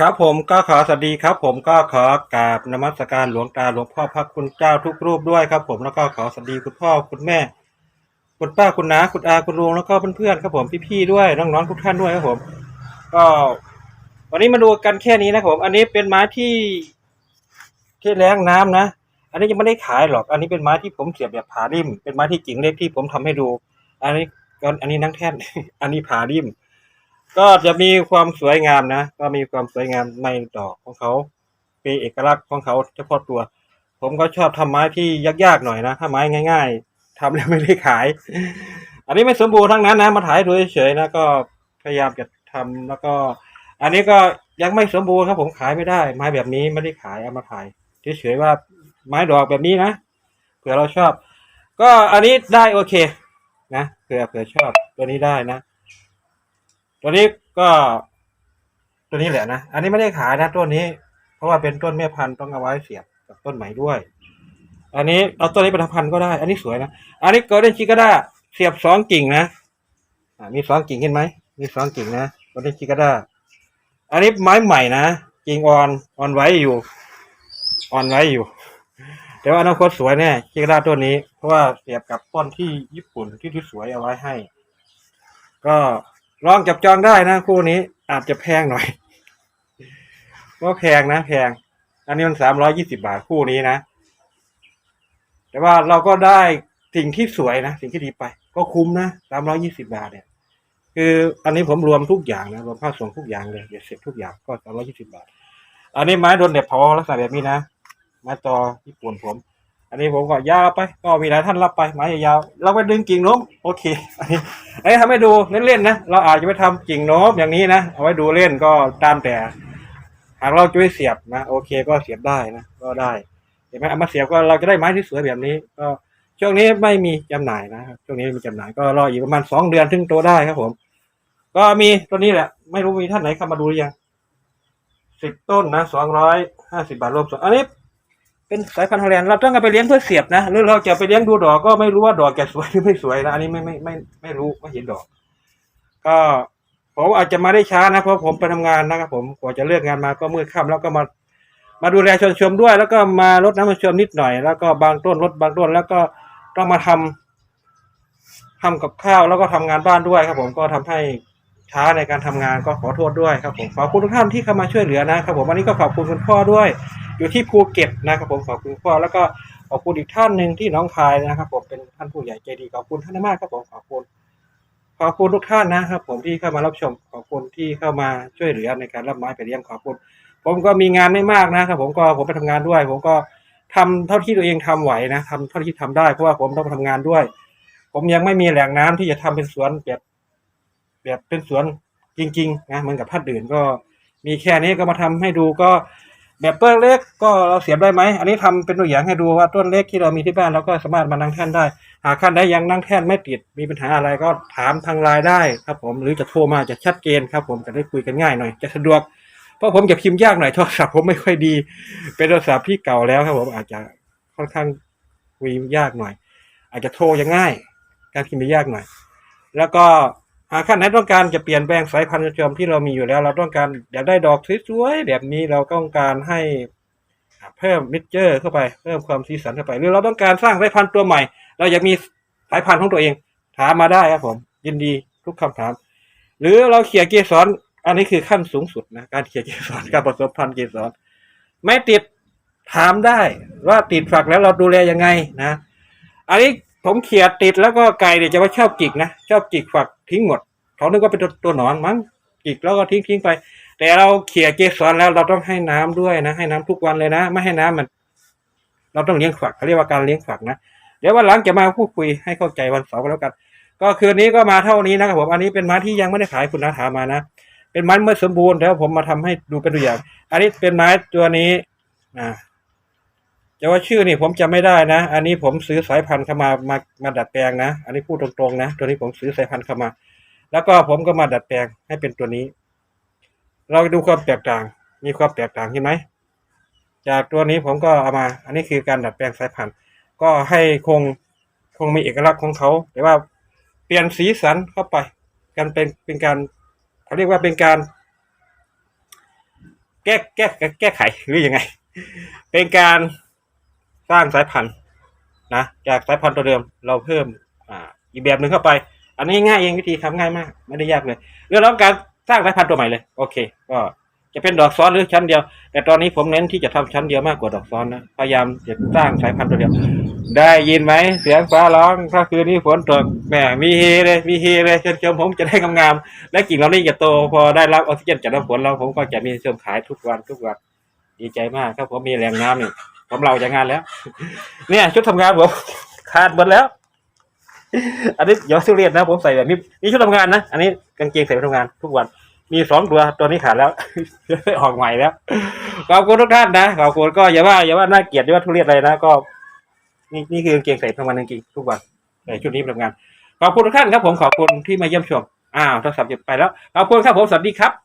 ครับผมก็ขอสวัสดีครับ ผมก็ขอกราบนมัสการหลวงตาหลวงพ่อพระคุณเจ้าทุกรูปด้วยครับ ผมแล้วก็ขอสวัสดีคุณพ่อคุณแม่ คุณป้าคุณน้าคุณอาคุณลุงแล้วก็เพื่อนๆครับผมพี่ๆด้วยน้องๆทุกท่านด้วยครับผม ก็วันนี้มาดูกันแค่นี้นะครับผม อันนี้เป็นไม้ที่ที่แรงน้ำนะอันนี้ยังไม่ได้ขายหรอก อันนี้เป็นไม้ที่ผมเสียบแบบผาริม เป็นไม้ที่กิ่งเล็กที่ผมทำให้ดู อันนี้ก็อันนี้นั่งแท่น อันนี้ผาริม ก็จะมีความสวยงามนะ ก็มีความสวยงามในดอกของเขาเป็นเอกลักษณ์ของเขาเฉพาะตัว ผมก็ชอบทำไม้ที่ยากๆหน่อยนะถ้าไม้ง่าย ๆทำแล้วไม่ได้ขาย อันนี้ไม่สมบูรณ์ทั้งนั้นนะ มาถ่ายดูเฉยๆนะก็พยายามจะทำแล้วก็ อันนี้ก็ยังไม่สมบูรณ์ครับผมขายไม่ได้ ไม้แบบนี้ไม่ได้ขายเอามาถ่ายเฉยๆว่าไม้ดอกแบบนี้นะเผื่อเราชอบ ก็อันนี้ได้โอเค นะเผื่อเผื่อชอบตัวนี้ได้นะ ตัวนี้ก็ตัวนี้แหละนะ อันนี้ไม่ได้ขายนะต้นนี้ เพราะว่าเป็นต้นแม่พันธุ์ต้องเอาไว้เสียบกับต้นใหม่ด้วย อันนี้เอาต้นนี้เป็นพันธุ์ก็ได้ อันนี้สวยนะ อันนี้เกิดเป็นชิกาด้าเสียบสองกิ่งนะอ่ามีสองกิ่งเห็นไหม มีสองกิ่งนะตัวนี้ชิกาด้าอันนี้ไม้ใหม่นะกิ่งอ่อนอ่อนไว้อยู่อ่อนไว้อยู่ แต่ว่าอนาคตสวยแน่ชิกาด้าต้นนี้ เพราะว่าเสียบกับต้นที่ญี่ปุ่นที่ที่สวยเอาไว้ให้ ก็ ลองจับจองได้นะคู่นี้อาจจะแพงหน่อยก็แพงนะแพง อันนี้มันสามร้อยี่สิบาทคู่นี้นะ แต่ว่าเราก็ได้สิ่งที่สวยนะสิ่งที่ดีไป ก็คุ้มนะสามร้อยี่สิบาทเนี่ย คืออันนี้ผมรวมทุกอย่างนะรวมค่าส่งทุกอย่างเลยเบ็ดเสร็จทุกอย่างก็สามร้อยี่สิบาท อันนี้ไม้โดนเด็บเผาลักษณะแบบนี้นะไม้ตอญี่ปุ่นผม อันนี้ผมก็ยาวไป ก็มีหลายท่านรับไปไม้ยาวเราไปดึงกิ่งโน้มโอเคอันนี้ อันนี้ทำให้ดูเล่นๆนะ เราอาจจะไปทำกิ่งโน้มอย่างนี้นะ เอาไว้ดูเล่นก็ตามแต่ หากเราจะไปเสียบนะ โอเคก็เสียบได้นะ ก็ได้ เห็นไหมเอามาเสียบก็เราจะได้ไม้ที่สวยแบบนี้ ก็ช่วงนี้ไม่มีจำหน่ายนะครับ ช่วงนี้ไม่มีจำหน่ายก็รออีกประมาณสองเดือนถึงโตได้ครับผม ก็มีตัวนี้แหละ ไม่รู้มีท่านไหนเข้ามาดูหรือยังสิบต้นนะสองร้อยห้าสิบาทรวมส่วนอันนี้ เป็นสายพันธุ์ฮอลแลนด์เราต้องเอาไปเลี้ยงเพื่อเสียบนะหรือเราจะไปเลี้ยงดูดอกก็ไม่รู้ว่าดอกจะสวยหรือไม่สวยนะอันนี้ไม่ไม่ไม่ไม่รู้ไม่เห็นดอก ก็ผมอาจจะมาได้ช้านะเพราะผมไปทำงานนะครับผมกว่าจะเลิกงานมาก็มืดค่ำแล้วก็มา มาดูแลชมชมด้วย แล้วก็มารดน้ำมันชมนิดหน่อย แล้วก็บางต้นรดบางต้น แล้วก็ต้องมาทำทำกับข้าวแล้วก็ทำงานบ้านด้วยครับ ผมก็ทำให้ช้าในการทำงานก็ขอโทษด้วยครับผมขอบคุณทุกท่านที่เข้ามาช่วยเหลือนะครับผมวันนี้ก็ขอบคุณคุณพ่อด้วย อยู่ที่ภูเก็ตนะครับผมขอบคุณพ่อแล้วก็ขอบคุณอีกท่านหนึ่งที่น้องคายนะครับ ผมเป็นท่านผู้ใหญ่ใจดีขอบคุณท่านมากครับผมขอบคุณขอบคุณทุกท่านนะครับ ผมที่เข้ามารับชมขอบคุณที่เข้ามาช่วยเหลือในการรับไม้ไปเลี้ยงขอบคุณผมก็มีงานไม่มากนะครับ ผมก็ผมไปทำงานด้วย ผมก็ทำเท่าที่ตัวเองทำไหวนะทำเท่าที่ทำได้เพราะว่าผมต้องไปทำงานด้วย ผมยังไม่มีแหล่งน้ำที่จะทำเป็นสวนแบบแบบเป็นสวนจริง ๆ นะเหมือนกับท่านอื่นก็มีแค่นี้ก็มาทำให้ดูก็ แบบต้นเล็กก็เราเสียบได้ไหม อันนี้ทำเป็นตัวอย่างให้ดูว่าต้นเล็กที่เรามีที่บ้านเราก็สามารถมานั่งแท่นได้ หากท่านใดยังนั่งแท่นไม่ติด มีปัญหาอะไรก็ถามทางไลน์ได้ครับผม หรือจะโทรมาจะชัดเจนครับผมจะได้คุยกันง่ายหน่อย จะสะดวก เพราะผมจะพิมพ์ยากหน่อยโทรศัพท์ผมไม่ค่อยดี เป็นโทรศัพท์ที่เก่าแล้วครับผมอาจจะค่อนข้างคุยยากหน่อย อาจจะโทรยังง่าย การพิมพ์ยากหน่อย แล้วก็ หากท่านไหนต้องการจะเปลี่ยนแปลงสายพันธุ์ชมที่เรามีอยู่แล้ว เราต้องการอยากได้ดอกสวยๆแบบนี้เราต้องการให้เพิ่มมิเจอร์เข้าไปเพิ่มความสีสันเข้าไป หรือเราต้องการสร้างสายพันธุ์ตัวใหม่ เราอยากมีสายพันธุ์ของตัวเอง ถามมาได้ครับผม ยินดีทุกคำถาม หรือเราเขี่ยเกสรอันนี้คือขั้นสูงสุดนะการเขี่ยเกสรการผสมพันธุ์เกสรไม่ติดถามได้ว่าติดฝักแล้วเราดูแลยังไงนะ อันนี้ ผมเขี่ยติดแล้วก็ไก่เนี่ยจะว่าชอบจิกนะชอบจิกฝักทิ้งหมดเขานึกว่าเป็นตัวตวหนอนมั้งจิกแล้วก็ทิ้งทิ้งไป แต่เราเขี่ยเกสรแล้วเราต้องให้น้ำด้วยนะ ให้น้ำทุกวันเลยนะ ไม่ให้น้ำมัน เราต้องเลี้ยงฝักเขาเรียกว่าการเลี้ยงฝักนะเดี๋ยววันหลังจะมาพูดคุยให้เข้าใจวันเสาร์ก็แล้วกัน ก็คืนนี้ก็มาเท่านี้นะครับผมอันนี้เป็นไม้ที่ยังไม่ได้ขายคุณนาถามานะเป็นไม้เมื่อสมบูรณ์แล้วผมมาทำให้ดูเป็นตัวอย่าง อันนี้เป็นไม้ตัวนี้อ่า จะว่าชื่อนี่ผมจำไม่ได้นะ อันนี้ผมซื้อสายพันธุ์เข้ามามามาดัดแปลงนะ อันนี้พูดตรงๆนะ ตัวนี้ผมซื้อสายพันธุ์เข้ามา แล้วก็ผมก็มาดัดแปลงให้เป็นตัวนี้ เราดูความแตกต่าง มีความแตกต่างใช่ไหม จากตัวนี้ผมก็เอามา อันนี้คือการดัดแปลงสายพันธุ์ ก็ให้คงคงมีเอกลักษณ์ของเขา แต่ว่าเปลี่ยนสีสันเข้าไปกันเป็นเป็นการเขาเรียกว่าเป็นการ แก้แก้แก้แก้ไขหรือยังไง เป็นการ สร้างสายพันธุ์นะจากสายพันธุ์ตัวเดิมเราเพิ่มอ่าอีกแบบหนึ่งเข้าไป อันนี้ง่ายเองวิธีทำง่ายมาก ไม่ได้ยากเลย เรื่องของการสร้างสายพันธุ์ตัวใหม่เลย โอเค ก็จะเป็นดอกซ้อนหรือชั้นเดียว แต่ตอนนี้ผมเน้นที่จะทำชั้นเดียวมากกว่าดอกซ้อนนะ พยายามจะสร้างสายพันธุ์ตัวเดียว ได้ยินไหมเสียงฟ้าร้องถ้าคืนนี้ฝนตกแหมมีเฮเลยมีเฮเลยเชิญชมผมจะได้งามๆและกิ่งเรานี่จะโตพอได้รับออกซิเจนจากน้ำฝนแล้วผมก็จะมีเชิมขายทุกวันทุกวันดีใจมากครับผมมีแรงน้ำนี่ ผมเราจะงานแล้ว เนี่ยชุดทำงานผมขาดหมดแล้ว อันนี้เดี๋ยวซิเรียสนะผมใส่แบบนี้นี่ชุดทำงานนะอันนี้กางเกงใส่ไปทำงานทุกวันมีสองตัวตัวนี้ขาดแล้วออกใหม่แล้วขอบคุณทุกท่านนะขอบคุณก็อย่าว่าอย่าว่าน่าเกลียดอย่าว่าทุเรียนอะไรนะก็ นี่นี่คือกางเกงใส่ทำงานจริงทุกวันใส่ชุดนี้ไปทำงานขอบคุณทุกท่านครับผมขอบคุณที่มาเยี่ยมชมอ้าวโทรศัพท์จะไปแล้วขอบคุณครับผมสวัสดีครับ